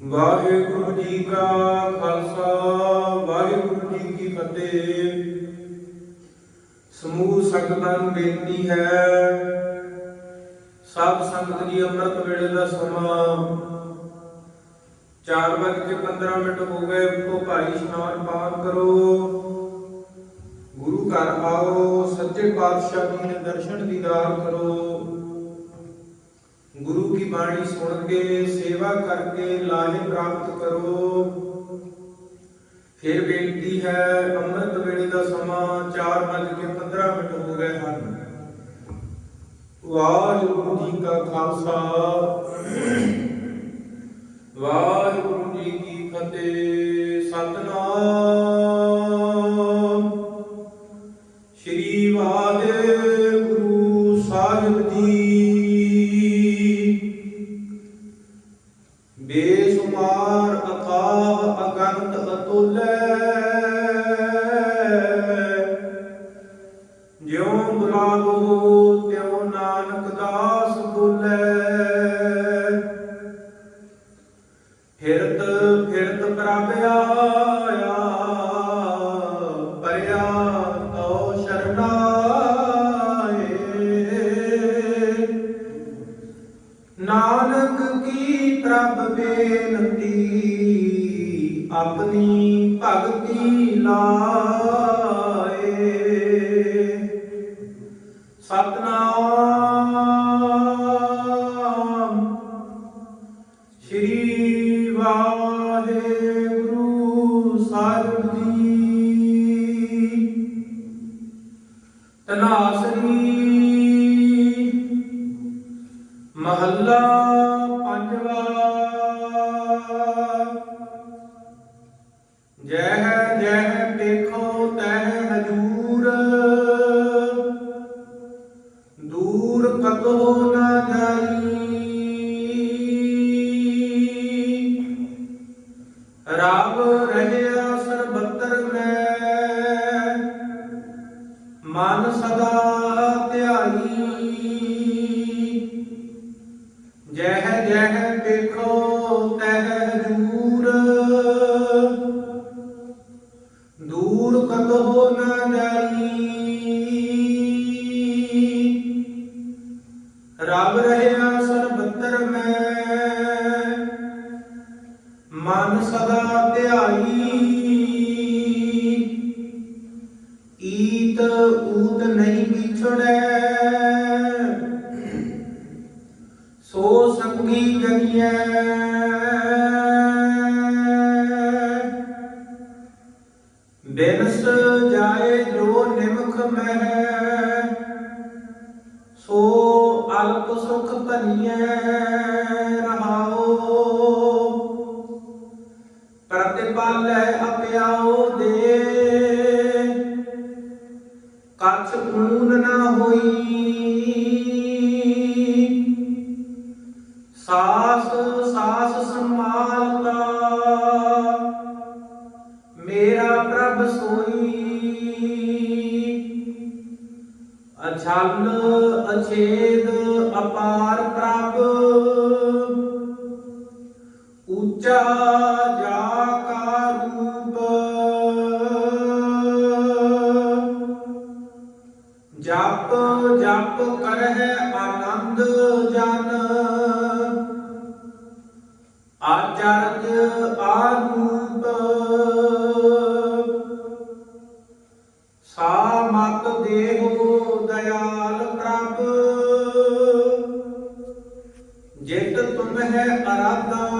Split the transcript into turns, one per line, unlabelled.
ਵਾਹਿਗੁਰੂ ਜੀ ਕਾ ਖਾਲਸਾ, ਵਾਹਿਗੁਰੂ ਜੀ ਕੀ ਫਤਿਹ। ਸਮੂਹ ਸੰਗਤਾਂ ਨੂੰ ਬੇਨਤੀ ਹੈ, ਸਭ ਸੰਗਤ ਜੀ ਅੰਮ੍ਰਿਤ ਵੇਲੇ ਦਾ ਸਮਾਂ। 4 ਵਜੇ 15 ਮਿੰਟ ਹੋ ਗਏ, ਉੱਤੋਂ ਭਾਈ ਇਸ਼ਨਾਨ ਪਾਨ ਕਰੋ। ਗੁਰੂ ਘਰ ਆਓ, ਸੱਚੇ ਪਾਤਸ਼ਾਹ ਜੀ ਦੇ ਦਰਸ਼ਨ ਦੀਦਾਰ ਕਰੋ। ਕੀ ਬਾਣੀ ਸੁਣ ਕੇ ਸੇਵਾ ਕਰਕੇ ਲਾਹੇ ਪ੍ਰਾਪਤ ਕਰੋ। ਫਿਰ ਬੇਨਤੀ ਹੈ, ਅੰਮ੍ਰਿਤ ਵੇਲੇ ਦਾ ਸਮਾਂ 4:15 ਮਿੰਟ ਹੋ ਗਏ ਹਨ। ਵਾਹਿਗੁਰੂ ਜੀ ਕਾ ਖਾਲਸਾ। ਵਾਹਿਗੁਰੂ ਬੇਸੁਮਾਰ ਅਥਾਹ ਅਗੰਤ ਅਤੁਲੈ। ਜਿਉ ਬੁਲਾਵੋ ਤਿਉ ਨਾਨਕ ਦਾਸ ਬੋਲੇ। ਫਿਰਤ ਫਿਰਤ ਪ੍ਰਭ ਆਇਆ, ਪਰਿਆ ਤੋ ਸ਼ਰਨਾਏ। ਨਾਨਕ ਕੀ ਪ੍ਰਭ ਬੇਨਤੀ ਆਪਣੀ ਭਗਤੀ ਲਾਏ। ਸਤਨਾਮ ਸ੍ਰੀ ਵਾਹਿਗੁਰੂ ਸਾਹਿਬ। ਮਹੱਲਾ ਪੰਜਵਾ। ਜਹ ਜਹ ਦੇਖੋ ਤੈ ਹਜੂਰ। ਦੂਰ ਕਤੋ ਨਾ ਜਾਈ। ਰੱਬ ਦੂਰ ਕਤੋ ਨਾ ਜਾਈ। ਰੱਬ ਰਹਿਆ ਸਰਬੱਤਰ ਮੈਂ। ਮਨ ਸਦਾ ਧਿਆਈ। ਈਤ ਊਤ ਨਹੀਂ ਵਿਛੜੈ। ਸੋ ਸੰਗੀ ਜਗੀਐ। ਬਿਨਸ ਜਾਏ ਜੋ ਨਿਮਖ ਮਹਿ, ਸੋ ਅਲਪ ਸੁਖ ਭਨੀਐ ਰਹਾਓ ਪ੍ਰਤਿਪਾਲੈ ਅਪਿਆਓ ਦੇ, ਕਛ ਊਨ ਨਾ ਹੋਈ। ਮੇਰਾ ਪ੍ਰਭ ਸੋਈ। ਅਛਲ ਅਛੇਦ ਅਪਾਰ ਪ੍ਰਭ। ਉੱਚਾ ਜਾ ਕਾ ਰੂਪ। ਜਪ ਜਪ ਕਰਹਿ ਆਨੰਦ ਜਨ। ਆਚਰਜ ਆਰੂਪ ਜਿਤ ਤੁਮ ਹੈ ਅਰਾਧਾ